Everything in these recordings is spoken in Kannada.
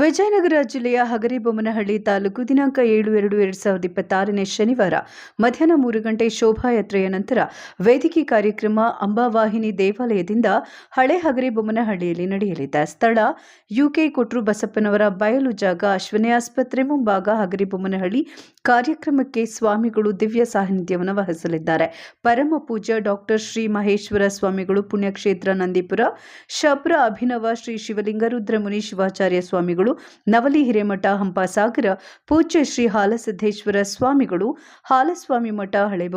ವಿಜಯನಗರ ಜಿಲ್ಲೆಯ ಹಗರಿಬೊಮ್ಮನಹಳ್ಳಿ ತಾಲೂಕು ದಿನಾಂಕ ಏಳು ಎರಡು ಎರಡು ಸಾವಿರದ ಇಪ್ಪತ್ತಾರನೇ ಶನಿವಾರ ಮಧ್ಯಾಹ್ನ ಮೂರು ಗಂಟೆ ಶೋಭಾಯಾತ್ರೆಯ ನಂತರ ವೇದಿಕೆ ಕಾರ್ಯಕ್ರಮ ಅಂಬಾವಾಹಿನಿ ದೇವಾಲಯದಿಂದ ಹಳೆ ಹಗರಿಬೊಮ್ಮನಹಳ್ಳಿಯಲ್ಲಿ ನಡೆಯಲಿದೆ. ಸ್ಥಳ ಯುಕೆ ಕೊಟ್ರು ಬಸಪ್ಪನವರ ಬಯಲು ಜಾಗ ಅಶ್ವಿನಿ ಆಸ್ಪತ್ರೆ ಮುಂಭಾಗ ಹಗರಿಬೊಮ್ಮನಹಳ್ಳಿ ಕಾರ್ಯಕ್ರಮಕ್ಕೆ ಸ್ವಾಮಿಗಳು ದಿವ್ಯ ಸಾನ್ನಿಧ್ಯವನ್ನು ವಹಿಸಲಿದ್ದಾರೆ. ಪರಮ ಪೂಜ್ಯ ಡಾಕ್ಟರ್ ಶ್ರೀ ಮಹೇಶ್ವರ ಸ್ವಾಮಿಗಳು ಪುಣ್ಯಕ್ಷೇತ್ರ ನಂದಿಪುರ, ಶಬ್ರ ಅಭಿನವ ಶ್ರೀ ಶಿವಲಿಂಗ ರುದ್ರಮುನಿ ಶಿವಾಚಾರ್ಯ ಸ್ವಾಮಿಗಳು ನವಲಿ ಹಿರೇಮಠ, ಹಂಪಸಾಗರ, ಪೂಜ್ಯ ಶ್ರೀ ಹಾಲಸಿದ್ದೇಶ್ವರ ಸ್ವಾಮಿಗಳು, ಹಾಲಸ್ವಾಮಿ ಮಠ ಹಳೆ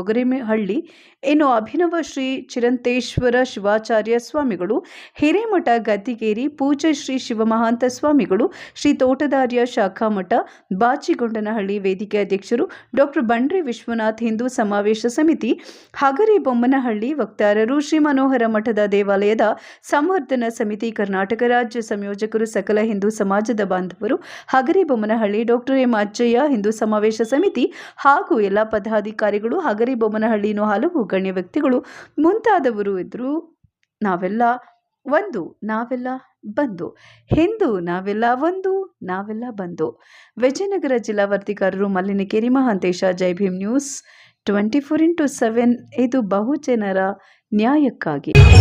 ಹಳ್ಳಿ ಇನ್ನು ಅಭಿನವ ಶ್ರೀ ಚಿರಂತೇಶ್ವರ ಶಿವಾಚಾರ್ಯ ಸ್ವಾಮಿಗಳು, ಹಿರೇಮಠ, ಗದ್ದಿಗೇರಿ, ಪೂಜ್ಯ ಶ್ರೀ ಶಿವಮಹಾಂತ ಸ್ವಾಮಿಗಳು, ಶ್ರೀ ತೋಟದಾರ್ಯ ಶಾಖಾ ಮಠ, ಬಾಚಿಗೊಂಡನಹಳ್ಳಿ ವೇದಿಕೆ ಅಧ್ಯಕ್ಷರು, ಡಾಕ್ಟರ್ ಬಂಡ್ರಿ ವಿಶ್ವನಾಥ್ ಹಿಂದೂ ಸಮಾವೇಶ ಸಮಿತಿ, ಹಗರಿ ಬೊಮ್ಮನಹಳ್ಳಿ ವಕ್ತಾರರು, ಶ್ರೀ ಮನೋಹರ ಮಠದ ದೇವಾಲಯದ ಸಂವರ್ಧನಾ ಸಮಿತಿ, ಕರ್ನಾಟಕ ರಾಜ್ಯ ಸಂಯೋಜಕರು, ಸಕಲ ಹಿಂದೂ ಸಮಾಜದ ಬಾಂಧವರು ಹಗರಿ ಬೊಮ್ಮನಹಳ್ಳಿ ಡಾಕ್ಟರ್ ಎಂ ಅಜ್ಜಯ್ಯ ಹಿಂದೂ ಸಮಾವೇಶ ಸಮಿತಿ ಹಾಗೂ ಎಲ್ಲ ಪದಾಧಿಕಾರಿಗಳು ಹಗರಿ ಬೊಮ್ಮನಹಳ್ಳಿನ ಹಲವು ಗಣ್ಯ ವ್ಯಕ್ತಿಗಳು ಮುಂತಾದವರು ಇದ್ದರು ನಾವೆಲ್ಲ ಒಂದು, ನಾವೆಲ್ಲ ಬಂದು. ಹಿಂದೂ, ನಾವೆಲ್ಲ ಒಂದು, ನಾವೆಲ್ಲ ಬಂದು. ವಿಜಯನಗರ ಜಿಲ್ಲಾ ವರ್ತಿಕಾರರು Mallinakeri Mahantesha, Jai Bhim news. Twenty four into seven, ಇದು ಬಹುಜನರ ನ್ಯಾಯಕ್ಕಾಗಿ.